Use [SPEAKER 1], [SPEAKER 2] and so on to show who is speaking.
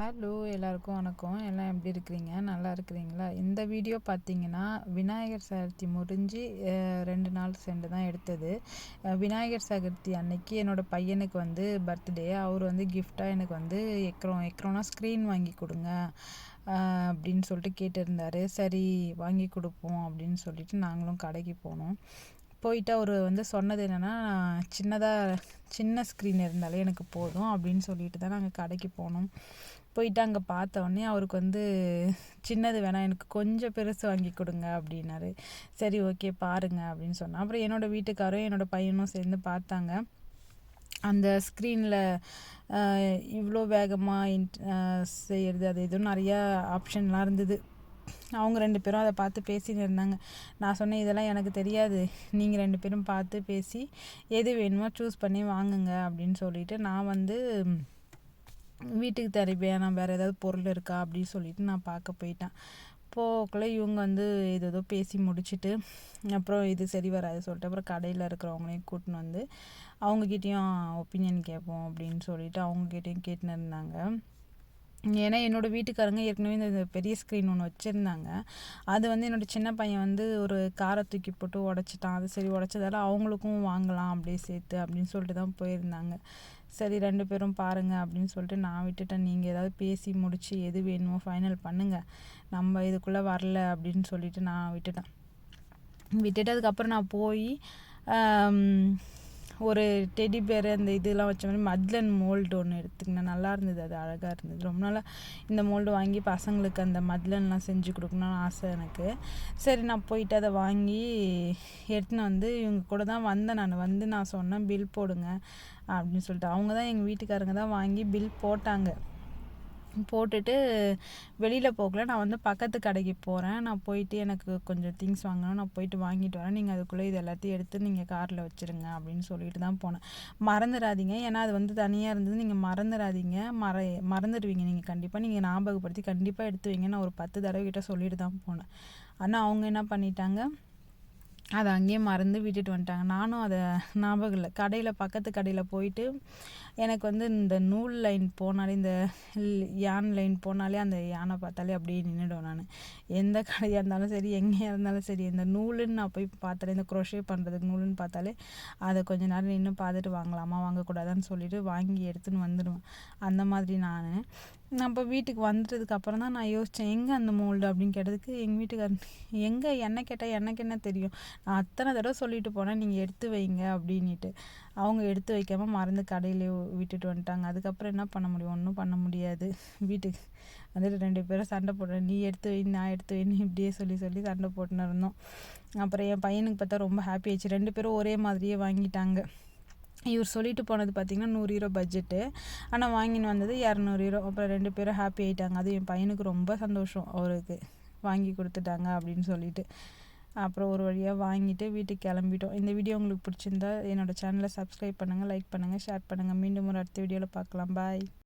[SPEAKER 1] Hello எல்லாருக்கும் வணக்கம். எல்லாம் எப்படி இருக்கிறீங்க? நல்லா இருக்கிறீங்களா? இந்த வீடியோ பார்த்தீங்கன்னா விநாயகர் சதுர்த்தி முடிஞ்சு ரெண்டு நாள் சென்று தான் எடுத்தது. விநாயகர் சதுர்த்தி அன்னைக்கு என்னோடய பையனுக்கு வந்து பர்த்டே அவர் வந்து கிஃப்டாக எனக்கு வந்து எக்ரோம் எக்ரோனா ஸ்க்ரீன் வாங்கி கொடுங்க அப்படின்னு சொல்லிட்டு கேட்டிருந்தாரு. சரி வாங்கி கொடுப்போம் அப்படின்னு சொல்லிட்டு நாங்களும் கடைக்கு போனோம். போயிட்டு அவர் வந்து சொன்னது என்னென்னா சின்னதாக சின்ன ஸ்க்ரீன் இருந்தாலே எனக்கு போதும் அப்படின்னு சொல்லிட்டு தான் நாங்கள் கடைக்கு போனோம். போயிட்டு அங்கே பார்த்த உடனே அவருக்கு வந்து சின்னது வேணாம் எனக்கு கொஞ்சம் பெருசு வாங்கி கொடுங்க அப்படின்னாரு. சரி ஓகே பாருங்க அப்படின்னு சொன்னேன். அப்புறம் என்னோடய வீட்டுக்காரும் என்னோடய பையனும் சேர்ந்து பார்த்தாங்க. அந்த ஸ்க்ரீனில் இவ்வளோ வேகமாக இன்ட் செய்கிறது அது எதுவும் நிறையா ஆப்ஷன்லாம் இருந்தது. அவங்க ரெண்டு பேரும் அதை பார்த்து பேசின்னு இருந்தாங்க. நான் சொன்னேன் இதெல்லாம் எனக்கு தெரியாது. நீங்கள் ரெண்டு பேரும் பார்த்து பேசி எது வேணுமோ சூஸ் பண்ணி வாங்குங்க அப்படின்னு சொல்லிட்டு நான் வந்து வீட்டுக்கு தேவையான வேறு ஏதாவது பொருள் இருக்கா? அப்படின்னு சொல்லிட்டு நான் பார்க்க போயிட்டேன். போக்குள்ள இவங்க வந்து இது ஏதோ பேசி முடிச்சுட்டு அப்புறம் இது சரி வராது சொல்லிட்டு அப்புறம் கடையில் இருக்கிறவங்களையும் கூட்டின்னு வந்து அவங்கக்கிட்டேயும் ஒப்பீனியன் கேட்போம் அப்படின்னு சொல்லிட்டு அவங்கக்கிட்டேயும் கேட்டுன்னு இருந்தாங்க. ஏன்னா என்னோடய வீட்டுக்காரங்க ஏற்கனவே இந்த பெரிய ஸ்க்ரீன் ஒன்று வச்சுருந்தாங்க. அது வந்து என்னோடய சின்ன பையன் வந்து ஒரு காரை தூக்கி போட்டு உடச்சிட்டான். அது சரி உடச்சதால அவங்களுக்கும் வாங்கலாம் அப்படியே சேர்த்து அப்படின்னு சொல்லிட்டு தான் போயிருந்தாங்க. சரி ரெண்டு பேரும் பாருங்கள் அப்படின்னு சொல்லிட்டு நான் விட்டுட்டேன். நீங்கள் ஏதாவது பேசி முடித்து எது வேணுமோ ஃபைனல் பண்ணுங்கள் நம்ம இதுக்குள்ளே வரல அப்படின்னு சொல்லிட்டு நான் விட்டுட்டேன். விட்டுட்டு அதுக்கப்புறம் நான் போய் ஒரு டெடி பேர் அந்த இதெல்லாம் வச்ச மாதிரி மத்லன் மோல்டு ஒன்று எடுத்துக்கினேன். நல்லா இருந்தது அது அழகாக இருந்தது. ரொம்ப நாளாக இந்த மோல்டு வாங்கி பசங்களுக்கு அந்த மத்லன்லாம் செஞ்சு கொடுக்கணும்னு ஆசை எனக்கு. சரி நான் போயிட்டு அதை வாங்கி எடுத்துன்னு வந்து இவங்க கூட தான் வந்தேன் நான். வந்து நான் சொன்னேன் பில் போடுங்க அப்படின்னு சொல்லிட்டு. அவங்க தான் எங்கள் வீட்டுக்காரங்க தான் வாங்கி பில் போட்டாங்க. போட்டுட்டு வெளியில் போகல. நான் வந்து பக்கத்து கடைக்கு போகிறேன் நான் போயிட்டு எனக்கு கொஞ்சம் திங்ஸ் வாங்கணும். நான் போயிட்டு வாங்கிட்டு வரேன். நீங்கள் அதுக்குள்ளே இது எல்லாத்தையும் எடுத்து நீங்கள் காரில் வச்சுருங்க அப்படின்னு சொல்லிட்டு தான் போனேன். மறந்துடாதீங்க ஏன்னா அது வந்து தனியாக இருந்தது. நீங்கள் மறந்துடாதீங்க மற மறந்துடுவீங்க நீங்கள் கண்டிப்பாக நீங்கள் ஞாபகப்படுத்தி கண்டிப்பாக எடுத்து வைங்க நான் ஒரு பத்து தடவை கிட்ட சொல்லிட்டு தான் போனேன். ஆனால் அவங்க என்ன பண்ணிட்டாங்க? அதை அங்கேயே மறந்து விட்டுட்டு வந்துட்டாங்க. நானும் அதை ஞாபகம் இல்லை. கடையில் பக்கத்து கடையில் போயிட்டு எனக்கு வந்து இந்த நூல் லைன் போனாலே இந்த யான் லைன் போனாலே அந்த யானை பார்த்தாலே அப்படியே நின்றுடும் நான். எந்த கடையாக இருந்தாலும் சரி எங்கேயா இருந்தாலும் சரி இந்த நூலுன்னு நான் போய் பார்த்தாலே இந்த குரோஷே பண்ணுறதுக்கு நூலுன்னு பார்த்தாலே அதை கொஞ்ச நேரம் நின்று பார்த்துட்டு வாங்கலாமா வாங்கக்கூடாதான்னு சொல்லிட்டு வாங்கி எடுத்துன்னு வந்துடுவேன். அந்த மாதிரி நான். நம்ம வீட்டுக்கு வந்துட்டதுக்கு அப்புறம் தான் நான் யோசித்தேன் எங்கே அந்த மோல்டு அப்படின்னு கேட்டதுக்கு எங்கள் வீட்டுக்கார் எங்கே என்ன கேட்டால் எனக்கு என்ன தெரியும்? நான் அத்தனை தடவை சொல்லிட்டு போனேன் நீங்கள் எடுத்து வைங்க அப்படின்ட்டு அவங்க எடுத்து வைக்காமல் மறந்து கடையிலே விட்டுட்டு வந்துட்டாங்க. அதுக்கப்புறம் என்ன பண்ண முடியும்? ஒன்றும் பண்ண முடியாது. வீட்டுக்கு வந்துட்டு ரெண்டு பேரும் சண்டை போடுறேன் நீ எடுத்து வை நான் எடுத்து வைன்னு இப்படியே சொல்லி சொல்லி சண்டை போட்டுன்னு இருந்தோம். அப்புறம் என் பையனுக்கு பார்த்தா ரொம்ப ஹாப்பி ஆயிடுச்சு. ரெண்டு பேரும் ஒரே மாதிரியே வாங்கிட்டாங்க. இவர் சொல்லிட்டு போனது பார்த்திங்கன்னா நூறு பட்ஜெட்டு ஆனால் வாங்கின்னு வந்தது இரநூறு ஹீரோ அப்புறம் ரெண்டு பேரும் ஹாப்பி ஆகிட்டாங்க அது என் பையனுக்கு ரொம்ப சந்தோஷம். அவருக்கு வாங்கி கொடுத்துட்டாங்க அப்படின்னு சொல்லிட்டு. அப்புறம் ஒரு வழியாக வாங்கிட்டு வீட்டுக்கு கிளம்பிட்டோம். இந்த வீடியோ உங்களுக்கு பிடிச்சிருந்தா என்னோடய சேனலை சப்ஸ்கிரைப் பண்ணுங்கள் லைக் பண்ணுங்கள் ஷேர் பண்ணுங்கள் மீண்டும் ஒரு அடுத்த வீடியோவில் பார்க்கலாம். பாய்